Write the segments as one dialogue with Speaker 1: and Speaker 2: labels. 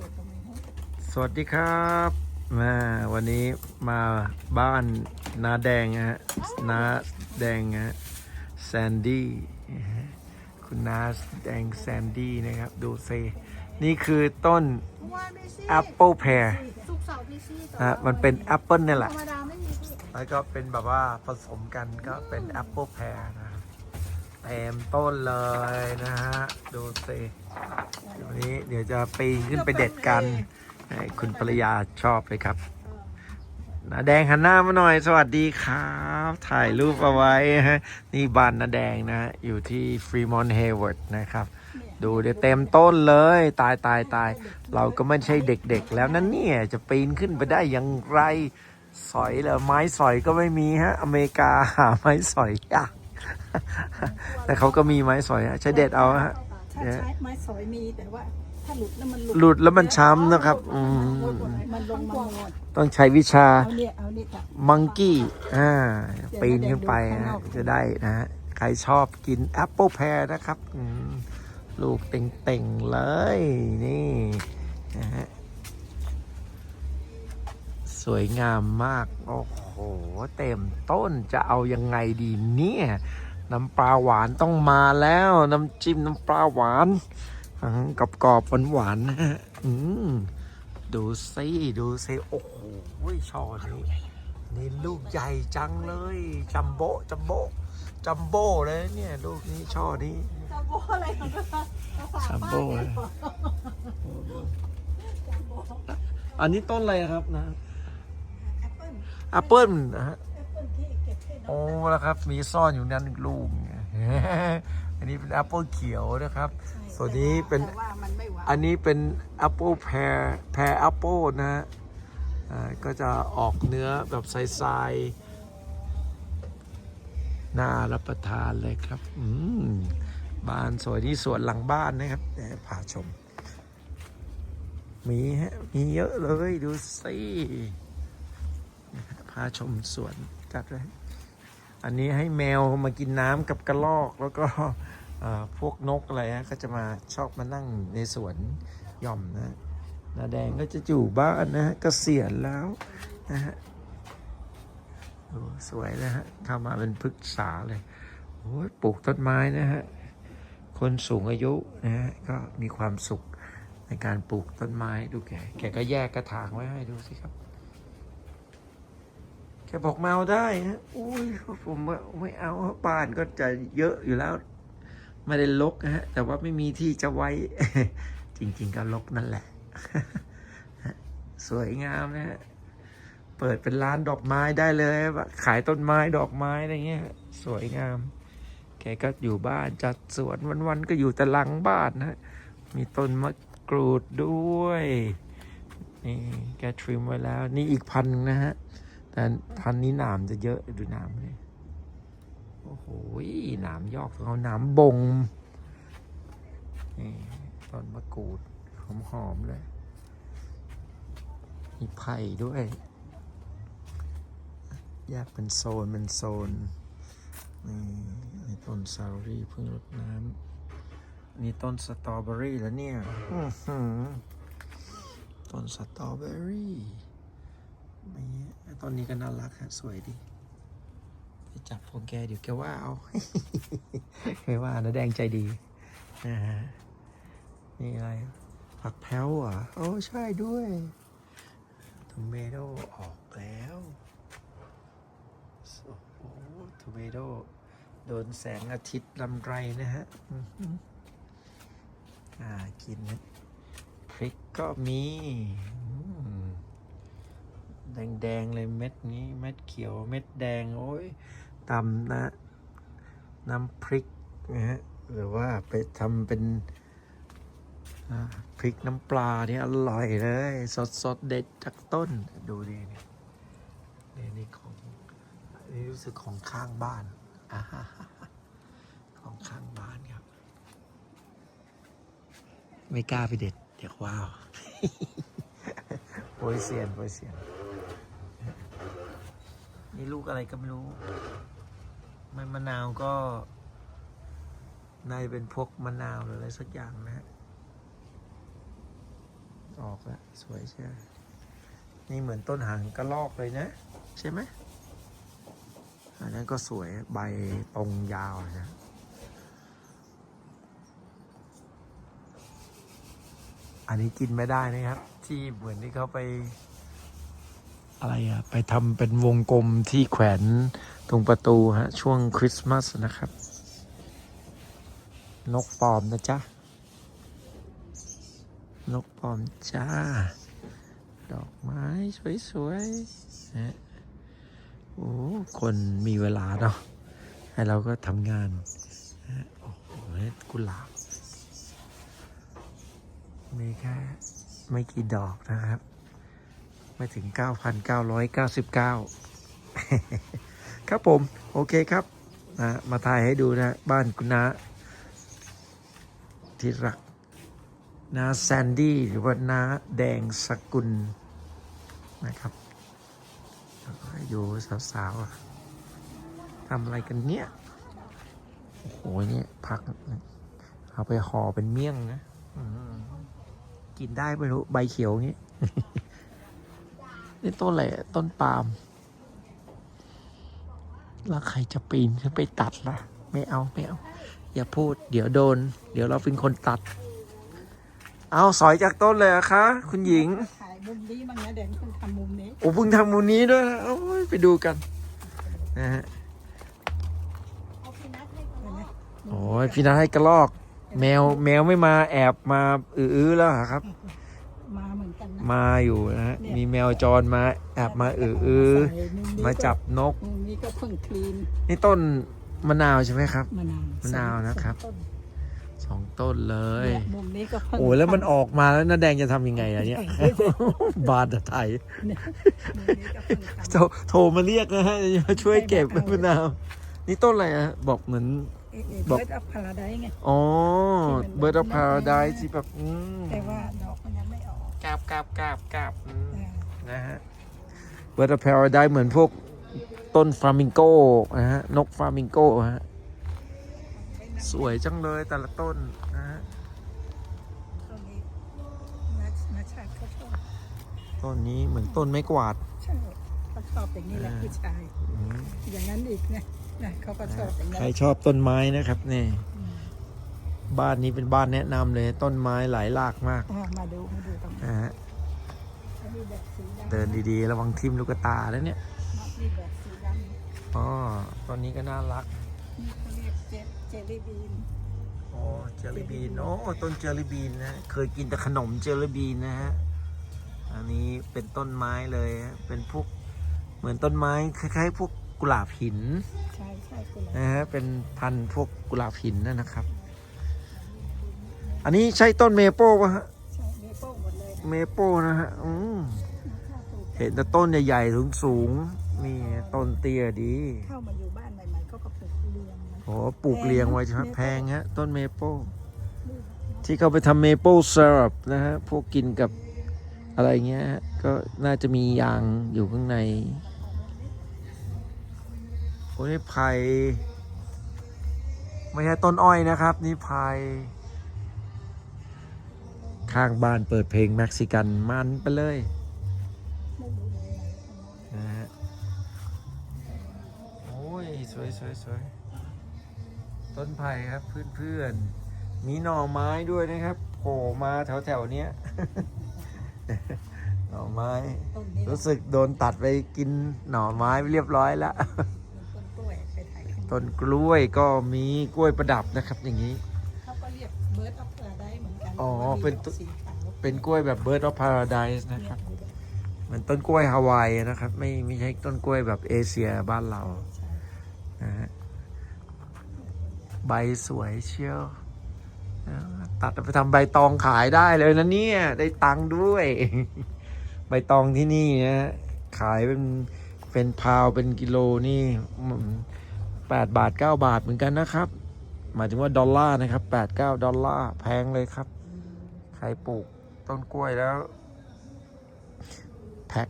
Speaker 1: ปิดตรงนี้ให้
Speaker 2: สวัสดีครับมาวันนี้มาบ้านนาแดงนะฮะนาแดงนะฮะแซนดี้คุณนาแดงแซนดี้นะครับ ดูซินี่คือต้น
Speaker 1: ว่าไม่ซี่
Speaker 2: Apple Pear
Speaker 1: สุกร์เสาร์ไม่ซี่
Speaker 2: นะฮะมันเป็นแอปเปิลนี่แห
Speaker 1: ธร
Speaker 2: ละ
Speaker 1: รมดาไม่มีพี่
Speaker 2: แล้วก็เป็นแบบว่าผสมกันก็เป็นแอปเปิลแพรนะครับ เต็มต้นเลยนะฮะ ดูสิวันนี้เดี๋ยวจะปีนขึ้นไปเด็ดกันให้คุณภรรยาชอบเลยครับนาแดงหันหน้ามาหน่อย สวัสดีครับ ถ่ายรูปเอาไว้ฮะ นี่บ้านนาแดงนะ อยู่ที่ฟรีมอนต์เฮเวิร์ดนะครับ ดูเดี๋ยวเต็มต้นเลย ตายตายตาย เราก็ไม่ใช่เด็กๆ แล้วนั่นเนี่ย จะปีนขึ้นไปได้อย่างไร สอยเหรอไม้สอยก็ไม่มีฮะ อเมริกาหาไม้สอยยาก แต่เขาก็มีไม้สอยฮะใช้เด็ดเอาฮะ
Speaker 1: ถ้าใช้ไม้สอยมีแต่ว่าถ้าหลุดแล้วมัน
Speaker 2: หลุดแล้วมันช้ำนะครับอืม
Speaker 1: มันลงมาหมด
Speaker 2: ต้องใช้วิชา
Speaker 1: เอาเนี่ยเอานี่ค่ะ
Speaker 2: มังกี้อ่าปีนขึ้นไปนะจะได้นะฮะใครชอบกินแอปเปิลแพรนะครับอืมลูกเต่งๆเลยนี่นะฮะ สวยงามมาก โอ้โห เต็มต้นจะเอายังไงดีเนี่ย น้ำปลาหวานต้องมาแล้ว น้ำจิ้มน้ำปลาหวานกับกรอบๆหวานๆนะฮะอืมดูสิดูสิโอ้โหช่อนี้นี่ลูกใหญ่จังเลย จัมโบ้จัมโบ้จัมโบ้เลยเนี่ยลูกนี้ช่อนี้
Speaker 1: จัมโบ้อะไรของก็
Speaker 2: จัมโบ้เลยอันนี้ต้นอะไรครับนะ
Speaker 1: แอปเปิ้ล
Speaker 2: แอปเปิลนะฮะ
Speaker 1: แอปเปิ้ลที่เก็บให้น้อง
Speaker 2: โอ้แล้วครับ มีซ่อนอยู่นั้นอีกลูกอันนี้เป็นแอปเปิลเขียวนะครับ ส่วนนี้เป็น
Speaker 1: แต่ว่ามันไม่หวาน
Speaker 2: อันนี้เป็นแอปเปิลแพรแพรแอปเปิลนะฮะอ่าก็จะออกเนื้อแบบใสๆน่ารับประทานเลยครับอืมบ้านสวยนี่สวนหลังบ้านนะครับเดี๋ยวพาชม มีฮะมีเยอะเลยดูสิ พาชมสวนจัดเลย อันนี้ให้แมวมากินน้ำกับกระรอกแล้วก็พวกนกอะไรฮะก็จะมาชอบมานั่งในสวนหย่อมนะนาแดงก็จะอยู่บ้านนะฮะเกษียณแล้วนะฮะโอ้สวยนะฮะเข้ามาเป็นพฤกษาเลยโอ้ยปลูกต้นไม้นะฮะ คนสูงอายุนะฮะก็มีความสุขในการปลูกต้นไม้ดูแกแกก็แยกกระถางไว้ให้ดูสิครับ แกบอกเอาได้ฮะอุ้ยผมว่าไม่เอาฮะบ้านก็จะเยอะอยู่แล้ว ไม่ได้ลกนะฮะ แต่ว่าไม่มีที่จะไว้ จริง ๆ ก็ลกนั่นแหละ สวยงามนะฮะ เปิดเป็นร้านดอกไม้ได้เลย ขายต้นไม้ดอกไม้อะไรเงี้ย สวยงาม แกก็อยู่บ้านจัดสวนวันๆก็อยู่แต่หลังบ้านนะ มีต้นมะกรูดด้วย นี่แกทริมไว้แล้ว นี่อีกพันหนึ่งนะฮะ แต่พันนี้หนามจะเยอะดูหนามเลยโอ้โหหนามยอกเขาหนามบงนี่ต้นมะกรูดหอมๆเลย มีไผ่ด้วยแยกเป็นโซนเป็นโซนนี่นี่ต้นซารี่เพิ่งรดน้ำนี่ต้นสตรอเบอรี่แล้วเนี่ยอือหือต้นสตรอเบอรี่ นี่ไอ้ต้นนี้ก็น่ารักฮะสวยดีไปจับของแกเดี๋ยวแกว่าเอา ไม่ว่านะแดงใจดีนะฮะนี่อะไร ผักแพ้วอะโอ้ใช่ด้วยทอมเมโดออกแล้วโอ้โหทูเมโดโดนแสงอาทิตย์ลำไรนะฮะอ่ากินนะพริกก็มี แดงๆเลยเม็ดนี้เม็ดเขียวเม็ดแดงโอ้ยตำนะ น้ำพริกนะฮะหรือว่าไปทำเป็นพริกน้ำปลาเนี่ยอร่อยเลย สดสดๆเด็ดจากต้นดูดินี่นี่นี่ของนี่รู้สึกของข้างบ้านอ่าของข้างบ้านครับ ไม่กล้าไปเด็ดเดี๋ยวว้าวโปรยเซียนโปรยเซียน นี่ลูกอะไรก็ไม่รู้ไม่มะนาวก็น่าจะเป็นพวกมะนาวหรืออะไรสักอย่างนะ ออกแล้วสวยใช่ไหมนี่เหมือนต้นหางกระลอกเลยนะ ใช่ไหม อันนั้นก็สวยใบตรงยาวนะอันนี้กินไม่ได้นะครับ ที่เหมือนที่เขาไป อะไรอะไปทำเป็นวงกลมที่แขวนตรงประตูฮะ ช่วงคริสต์มาสนะครับ นกปลอมนะจ๊ะ นกปลอมจ้า ดอกไม้สวยๆนะโอ้ คนมีเวลาเนาะให้เราก็ทำงานนะโอ้โหกุหลาบมีแค่ไม่กี่ดอกนะครับ ไม่ถึง 9,999 ครับผม โอเคครับนะมาถ่ายให้ดูนะ บ้านคุณนาที่รักนาแซนดี้หรือว่านาแดงสกุลนะครับแล้วก็ให้ดูสาวๆทำอะไรกันเนี่ย โอ้โหเนี่ยผัก เอาไปห่อเป็นเมี่ยงนะกินได้ไม่รู้ ใบเขียวงี้ นี่ต้นอะไรอะต้นปาล์มแล้วใครจะปีนขึ้นไปตัดล่ะ ไม่เอาไม่เอา อย่าพูด เดี๋ยวโดน เดี๋ยวเราเป็นคนตัด เอาสอยจากต้นเลยเหรอะคะ คุณหญิง
Speaker 1: ถ่ายมุมนี้บ้างนะเด่นคุณทำมุมนี้
Speaker 2: โอ้เพิ่งทำมูลนี้ด้วยนะโอ้ยไปดูกันนะฮะ
Speaker 1: เอาพี่นัทให้ก่อนนะ
Speaker 2: โอ้ยพี่นัทให้กระลอก แมวแมวไม่มาแอบมาอื้อๆแล้วเหรอครับ
Speaker 1: มาเห มือนกันนะ
Speaker 2: มาอยู่นะฮะ มีแมวจรมาแอบมาอื้อ
Speaker 1: ใส่มุนี้
Speaker 2: ๆมาจับนก
Speaker 1: มุมนี้ก็เพิ่งคลีน
Speaker 2: นี่ต้นมะนาวใช่ไหมครับ
Speaker 1: มะนาว
Speaker 2: มะนาวนะครับ
Speaker 1: สองต้น
Speaker 2: สองต้นเลย
Speaker 1: เนี่ยมุมนี้ก็เพิ่ง
Speaker 2: โอ้ยแล้วมันออกมาแล้วน้าแดงจะทำยังไงอะเนี่ย บาดไทย
Speaker 1: เนี่ยมุมนี้ก็เพิ่งทำ
Speaker 2: โทรโทรมาเรียกนะฮะจะมาช่วยเก็บมะนาว นี่ต้นอะไรอะบอกเหมือน
Speaker 1: เอ๊ะเอ๊ะ
Speaker 2: บอก
Speaker 1: เบิร์ดอัพพาราไดไง
Speaker 2: อ๋อ
Speaker 1: ที่มัน
Speaker 2: Bird of Paradise ที่แบบอืม
Speaker 1: แต่ว่าดอกมันยังไม่ออ ก
Speaker 2: กาบกาบกาบกาบอืม
Speaker 1: อ่า
Speaker 2: นะฮะ Bird of Paradise เหมือนพวกต้นฟลามิงโกนะฮะนกฟลามิงโกฮะสวยจังเลยแต่ละต้นนะฮะ
Speaker 1: ต้นนี้นัชนัชชาติเขาชอบ
Speaker 2: ต้นนี้เหมือนต้นไม้กวาด
Speaker 1: ใช่เขาชอบอย่างนี้แหละ
Speaker 2: อ่า
Speaker 1: ผู้ชาย
Speaker 2: อืม
Speaker 1: อย่างนั้นอีกนะนะเขาก็ชอบอย่างนั้
Speaker 2: ใคร
Speaker 1: น
Speaker 2: ชอบต้นไม้นะครับนี่
Speaker 1: อืม
Speaker 2: บ้านนี้เป็นบ้านแนะนำเลย ต้นไม้หลายหลากมาก
Speaker 1: อ่ามาดูมาดูตรงนี้
Speaker 2: นะฮะ
Speaker 1: อันนี้แบบสีดำ
Speaker 2: เดินดีๆ ระวังทิ่มลูกตาแล้วเนี่ย
Speaker 1: นี่แบบสีดำ
Speaker 2: อ๋อต้นนี้ก็น่ารัก
Speaker 1: นี่เขาเรียกเจเจลลี่บีน
Speaker 2: โอ้เจลลี่บีนโอ้ต้นเจลลี่บีนนะเคยกินแต่ขนมเจลลี่บีนนะฮะอันนี้เป็นต้นไม้เลยฮะเป็นพวกเหมือนต้นไม้คล้ายๆ พวกกุหลาบหิน
Speaker 1: ใช่ใช่คุณ
Speaker 2: นะฮะเป็นพันธุ์พวกกุหลาบหินนั่นนะครับ อันนี้ใช่ต้นเมเปิลป่ะฮะ
Speaker 1: ใช่เมเปิลหมดเลยนะ
Speaker 2: เมเปิลนะฮะอืม
Speaker 1: ถ้าปลูก
Speaker 2: เห็นแต่ต้นใหญ่ๆสูงๆนี่ต้นเตี้ยดี
Speaker 1: เข้ามาอยู่บ้านใหม่ๆเขาก็ปลูกเรืองนะ
Speaker 2: โอ้ปลูกเรียงไว้ใช่ไหมแพงฮะต้นเมเปิล
Speaker 1: นี่
Speaker 2: ที่เขาไปทำเมเปิลซิรัปนะฮะพวกกินกับอะไรเงี้ยฮะก็น่าจะมียางอยู่ข้างในโอ้นี่ไผ่ไม่ใช่ต้นอ้อยนะครับ นี่ไผ่ ข้างบ้านเปิดเพลงเม็กซิกันมันไปเลย
Speaker 1: ไม่รู้เลย
Speaker 2: นะฮะโอ้ย สวยสวยสวยต้นไผ่ครับเพื่อนๆมีหน่อไม้ด้วยนะครับโผล่มาแถวแถวๆเนี้ยหน่อไม้
Speaker 1: ต้นนี้
Speaker 2: รู้สึกโดนตัดไปกินหน่อไม้ไปเรียบร้อยแล้ว
Speaker 1: ต้นกล้วยไปถ่ายข้างนอก
Speaker 2: ต้นกล้วยก็มีกล้วยประดับนะครับอย่างนี้
Speaker 1: เขาก็เรียกเบิร์ดอัพพาราไดเหมื อนกัน
Speaker 2: อ๋อ
Speaker 1: แต่ว่ามี
Speaker 2: เป็น
Speaker 1: ดอกสีขาว
Speaker 2: เป็นกล้วยแบบ Bird of Paradise นะครับเหมือนต้นกล้วยฮาวายนะครับ ไม่ไม่ใช่ต้นกล้วยแบบเอเชียบ้านเรา
Speaker 1: ใช่
Speaker 2: นะฮะใบสวยเชียวนะตัดเอาไปทำใบตองขายได้เลยนะเนี่ย ได้ตังค์ด้วย ใบตองที่นี่นะขายเป็นเป็นพาวเป็นกิโลนี่แปดบาทเก้าบาทเหมือนกันนะครับ หมายถึงว่าดอลลาร์นะครับแปดเก้าดอลลาร์แพงเลยครับ ใครปลูกต้นกล้วยแล้ว แพ็ค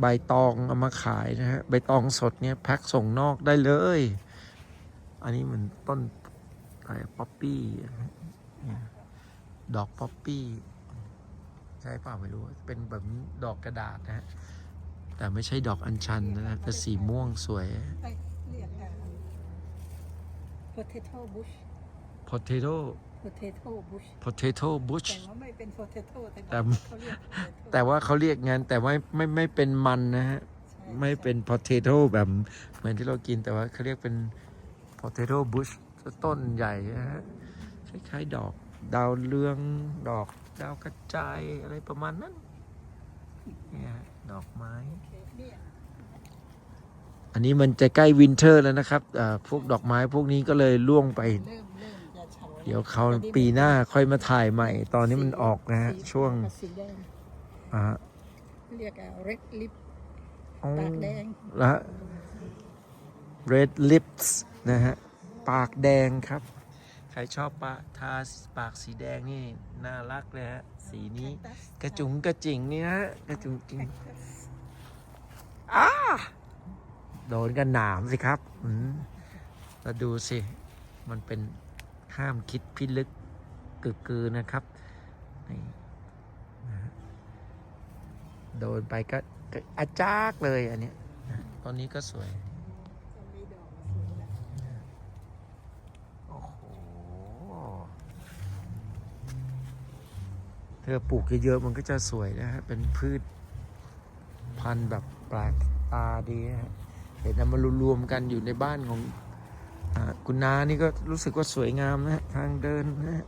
Speaker 2: ใบตองเอามาขายนะฮะ ใบตองสดเนี่ยแพ็คส่งนอกได้เลย อันนี้เหมือนต้นอะไรป๊อปปี้เนี่ยดอกป๊อปปี้ใช่เปล่าไม่รู้ เป็นแบบดอกกระดาษนะฮะ แต่ไม่ใช่ดอกอัญชันนะแต่สีม่วงสวย
Speaker 1: ไปเรียกอะ potato bush
Speaker 2: potato
Speaker 1: potato bush
Speaker 2: potato bush
Speaker 1: แต่ว่าไม่เป็น potato แต่
Speaker 2: แต่
Speaker 1: เขาเรียก potato
Speaker 2: แต่ว่าเขาเรียกงั้นแต่ว่าไม่ไม่เป็นมันนะฮะ
Speaker 1: ใช่
Speaker 2: ไม่เป็น potato แบบเหมือนที่เรากินแต่ว่าเขาเรียกเป็น potato bush ต้นใหญ่นะฮะคล้ายๆดอก ดาวเรืองดอก ดาวกระจายอะไรประมาณนั้นเนี่ยฮะดอกไม้
Speaker 1: โอเคเนี่ย
Speaker 2: อันนี้มันจะใกล้วินเทอร์แล้วนะครับอ่าพวกดอกไม้พวกนี้ก็เลยล่วงไป
Speaker 1: เริ่ม เริ่มจะเฉา
Speaker 2: เดี๋ยวเขาปีหน้าค่อยมาถ่ายใหม่ ตอนนี้มันออกนะฮะ
Speaker 1: สี
Speaker 2: ช่วง
Speaker 1: สีแดง
Speaker 2: อ่า
Speaker 1: เรียกอะ red lip
Speaker 2: อ๋อ
Speaker 1: ปากแดง
Speaker 2: แล้ว red lips นะฮะ ปากแดงครับ ใครชอบปะทาปากสีแดงนี่ น่ารักเลยฮะ สีนี้ กระจุงกระจิงนี่นะฮะ กระจุงจริงอ้าโดนกันหนามสิครับ อืมแล้วดูสิ มันเป็น ห้ามคิดพิลึกกึกกือนะครับนี่นะโดนไปก็ก็อาจากเลยอันเนี้ยนะตอนนี้ก็สวย โอ้โห เธอปลูกเยอะๆมันก็จะสวยนะฮะ เป็นพืชพันธุ์แบบแปลกตาดีนะฮะ เห็นเอามารวมๆกันอยู่ในบ้านของ คุณนานี่ก็รู้สึกว่าสวยงามนะฮะทางเดินนะฮะ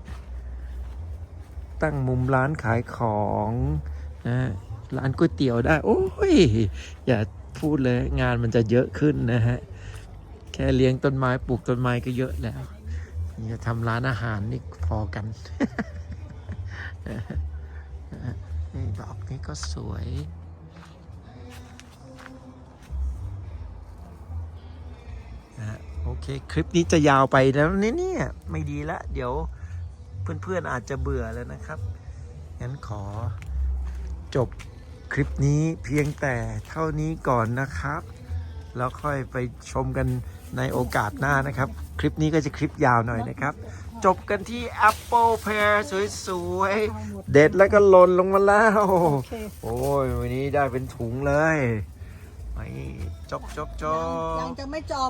Speaker 2: ตั้งมุมร้านขายของนะฮะร้านก๋วยเตี๋ยวได้ โอ้ย อย่าพูดเลยงานมันจะเยอะขึ้นนะฮะ แค่เลี้ยงต้นไม้ปลูกต้นไม้ก็เยอะแล้วนี่จะทำร้านอาหารนี่พอกันนี่ดอกนี้ก็สวยนะ เค คลิปนี้จะยาวไปแล้วเนี่ยเนี่ยไม่ดีละ เดี๋ยวเพื่อนๆอาจจะเบื่อแล้วนะครับ งั้นขอจบคลิปนี้เพียงแต่เท่านี้ก่อนนะครับ แล้วค่อยไปชมกันในโอกาสหน้านะครับ คลิปนี้ก็จะคลิปยาวหน่อยนะครับ จบกันที่ Apple Pear สวยๆ เด็ดแล้วก็หล่นลงมาแล้ว
Speaker 1: โอเค
Speaker 2: โอ้ยวันนี้ได้เป็นถุงเลยไปจบจบจ
Speaker 1: ยัง
Speaker 2: บ
Speaker 1: ยังจะไม่จบ